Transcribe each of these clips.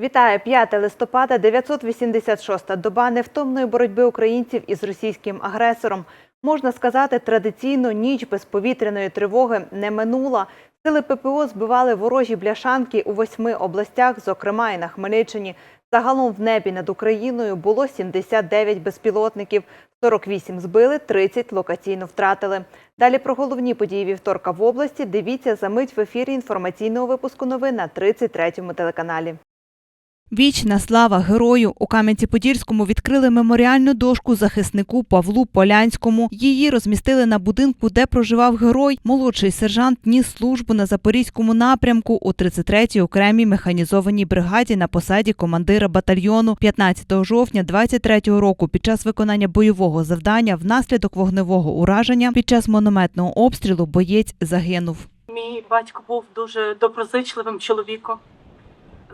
Вітаю 5 листопада, 986-та доба невтомної боротьби українців із російським агресором. Можна сказати, традиційно ніч без повітряної тривоги не минула. Сили ППО збивали ворожі бляшанки у восьми областях, зокрема і на Хмельниччині. Загалом в небі над Україною було 79 безпілотників, 48 збили, 30 локаційно втратили. Далі про головні події вівторка в області дивіться за мить в ефірі інформаційного випуску новин на 33-му телеканалі. Вічна слава герою у Кам'янці-Подільському відкрили меморіальну дошку захиснику Павлу Полянському. Її розмістили на будинку, де проживав герой. Молодший сержант ніс службу на запорізькому напрямку у 33-й окремій механізованій бригаді на посаді командира батальйону 15 жовтня 23-го року. Під час виконання бойового завдання внаслідок вогневого ураження під час монометного обстрілу боєць загинув. Мій батько був дуже доброзичливим чоловіком,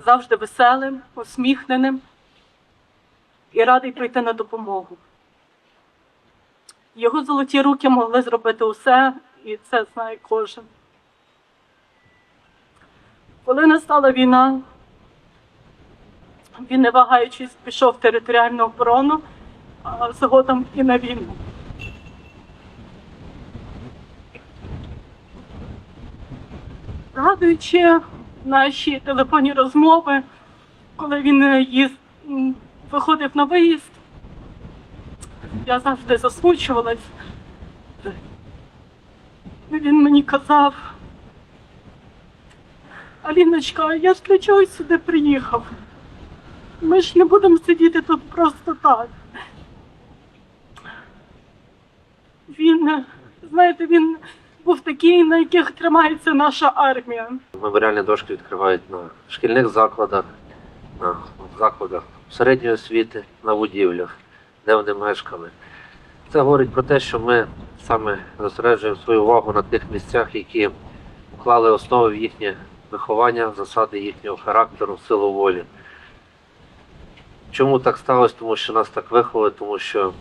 завжди веселим, усміхненим і радий прийти на допомогу. Його золоті руки могли зробити усе, і це знає кожен. Коли настала війна, він, не вагаючись, пішов в територіальну оборону, а згодом і на війну. Згадуючи наші телефонні розмови, коли він е, їзд, виходив на виїзд, я завжди засмучувалась. Він мені казав, Аліночка, я ж для чогось сюди приїхав. Ми ж не будемо сидіти тут просто так. Він, е, знаєте, він був такий, на яких тримається наша армія. Меморіальні дошки відкривають на шкільних закладах, на закладах середньої освіти, на будівлях, де вони мешкали. Це говорить про те, що ми саме зосереджуємо свою увагу на тих місцях, які вклали основи в їхнє виховання, засади їхнього характеру, силу волі. Чому так сталося? Тому що нас так виховали, тому що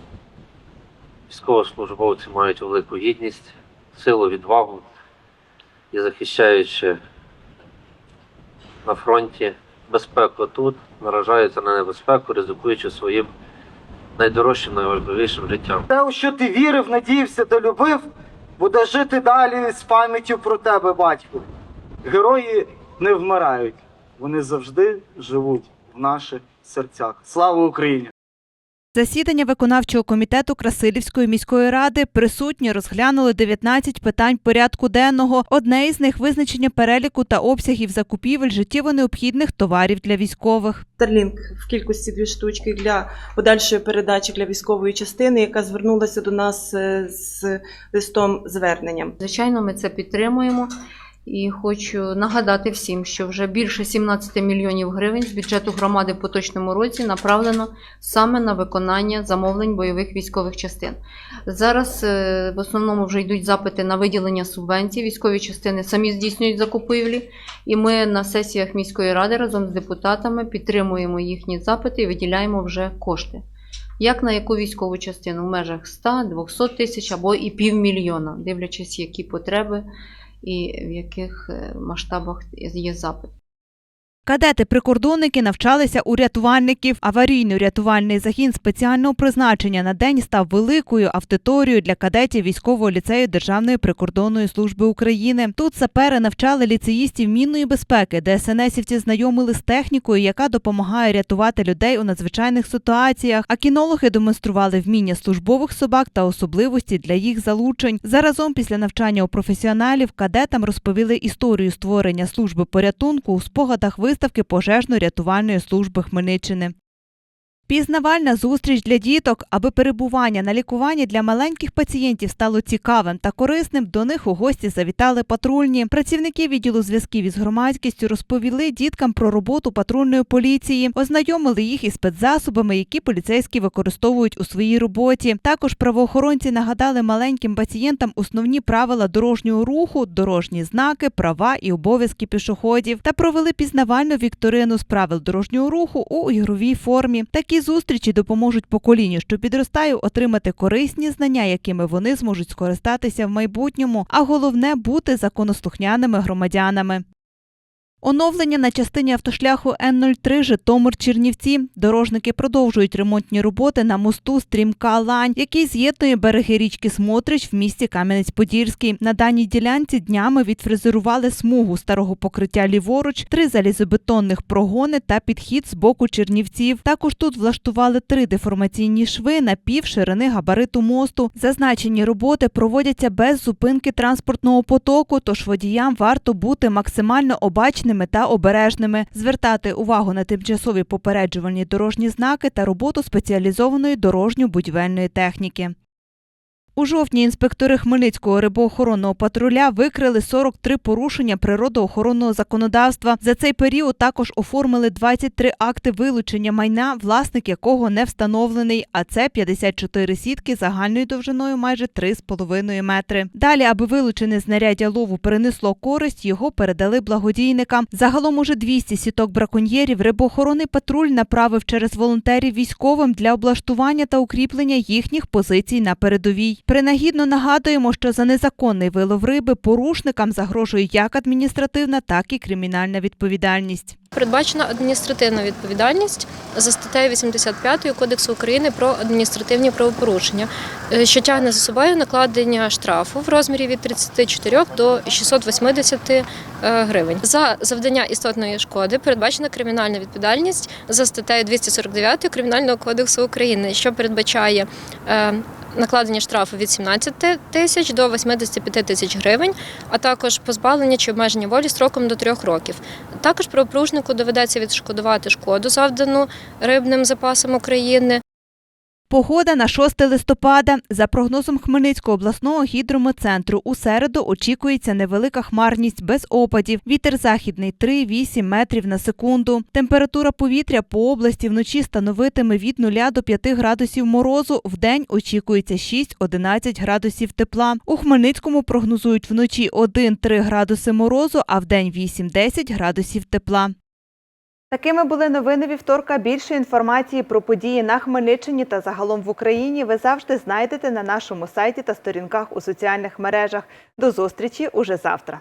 військовослужбовці мають велику гідність, силу, відвагу і захищаючи на фронті безпеку тут, наражаються на небезпеку, ризикуючи своїм найдорожчим, найважливішим життям. Те, у що ти вірив, надіявся, долюбив, буде жити далі з пам'яттю про тебе, батьку. Герої не вмирають, вони завжди живуть в наших серцях. Слава Україні! Засідання виконавчого комітету Красилівської міської ради присутні розглянули 19 питань порядку денного. Одне із них визначення переліку та обсягів закупівель життєво необхідних товарів для військових. Starlink в кількості дві штучки для подальшої передачі для військової частини, яка звернулася до нас е, з листом зверненням. Звичайно, ми це підтримуємо. І хочу нагадати всім, що вже більше 17 мільйонів гривень з бюджету громади в поточному році направлено саме на виконання замовлень бойових військових частин. Зараз е, в основному вже йдуть запити на виділення субвенцій. Військові частини самі здійснюють закупівлі, і ми на сесіях міської ради разом з депутатами підтримуємо їхні запити і виділяємо вже кошти. Як на яку військову частину в межах 100-200 тисяч або і півмільйона, дивлячись, які потреби і в яких е, масштабах є запит. Кадети-прикордонники навчалися у рятувальників. Аварійно-рятувальний загін спеціального призначення на день став великою аудиторією для кадетів військового ліцею Державної прикордонної служби України. Тут сапери навчали ліцеїстів мінної безпеки, ДСНСівці знайомили з технікою, яка допомагає рятувати людей у надзвичайних ситуаціях. А кінологи демонстрували вміння службових собак та особливості для їх залучень. Заразом після навчання у професіоналів кадетам розповіли історію створення служби порятунку у спогадах виставки пожежно-рятувальної служби Хмельниччини. Пізнавальна зустріч для діток, аби перебування на лікуванні для маленьких пацієнтів стало цікавим та корисним. До них у гості завітали патрульні. Працівники відділу зв'язків із громадськістю розповіли діткам про роботу патрульної поліції, ознайомили їх із спецзасобами, які поліцейські використовують у своїй роботі. Також правоохоронці нагадали маленьким пацієнтам основні правила дорожнього руху, дорожні знаки, права і обов'язки пішоходів та провели пізнавальну вікторину з правил дорожнього руху у ігровій формі. Такі зустрічі допоможуть поколінню, що підростає, отримати корисні знання, якими вони зможуть скористатися в майбутньому, а головне бути законослухняними громадянами. Оновлення на частині автошляху Н-03 Житомир-Чернівці. Дорожники продовжують ремонтні роботи на мосту Стрімка Лань, який з'єднує береги річки Смотрич в місті Кам'янець-Подільський. На даній ділянці днями відфрезерували смугу старого покриття ліворуч, три залізобетонних прогони та підхід з боку Чернівців. Також тут влаштували три деформаційні шви на пів ширини габариту мосту. Зазначені роботи проводяться без зупинки транспортного потоку, тож водіям варто бути максимально обачними та обережними, звертати увагу на тимчасові попереджувальні дорожні знаки та роботу спеціалізованої дорожньо-будівельної техніки. У жовтні інспектори Хмельницького рибоохоронного патруля викрили 43 порушення природоохоронного законодавства. За цей період також оформили 23 акти вилучення майна, власник якого не встановлений, а це 54 сітки загальною довжиною майже 3,5 метри. Далі, аби вилучене знаряддя лову перенесло користь, його передали благодійникам. Загалом уже 200 сіток браконьєрів рибоохоронний патруль направив через волонтерів військовим для облаштування та укріплення їхніх позицій на передовій. Принагідно нагадуємо, що за незаконний вилов риби порушникам загрожує як адміністративна, так і кримінальна відповідальність. Передбачена адміністративна відповідальність за статтею 85 Кодексу України про адміністративні правопорушення, е, що тягне за собою накладення штрафу в розмірі від 34 до 680 е, гривень. За завдання істотної шкоди передбачена кримінальна відповідальність за статтею 249 Кримінального кодексу України, що передбачає накладення штрафу від 17 тисяч до 85 тисяч гривень, а також позбавлення чи обмеження волі строком до трьох років. Також правопорушнику доведеться відшкодувати шкоду, завдану рибним запасам України. Погода на 6 листопада. За прогнозом Хмельницького обласного гідрометцентру, у середу очікується невелика хмарність без опадів. Вітер західний 3-8 метрів на секунду. Температура повітря по області вночі становитиме від 0 до 5 градусів морозу. Вдень очікується 6-11 градусів тепла. У Хмельницькому прогнозують вночі 1-3 градуси морозу, а вдень 8-10 градусів тепла. Такими були новини вівторка. Більше інформації про події на Хмельниччині та загалом в Україні ви завжди знайдете на нашому сайті та сторінках у соціальних мережах. До зустрічі уже завтра.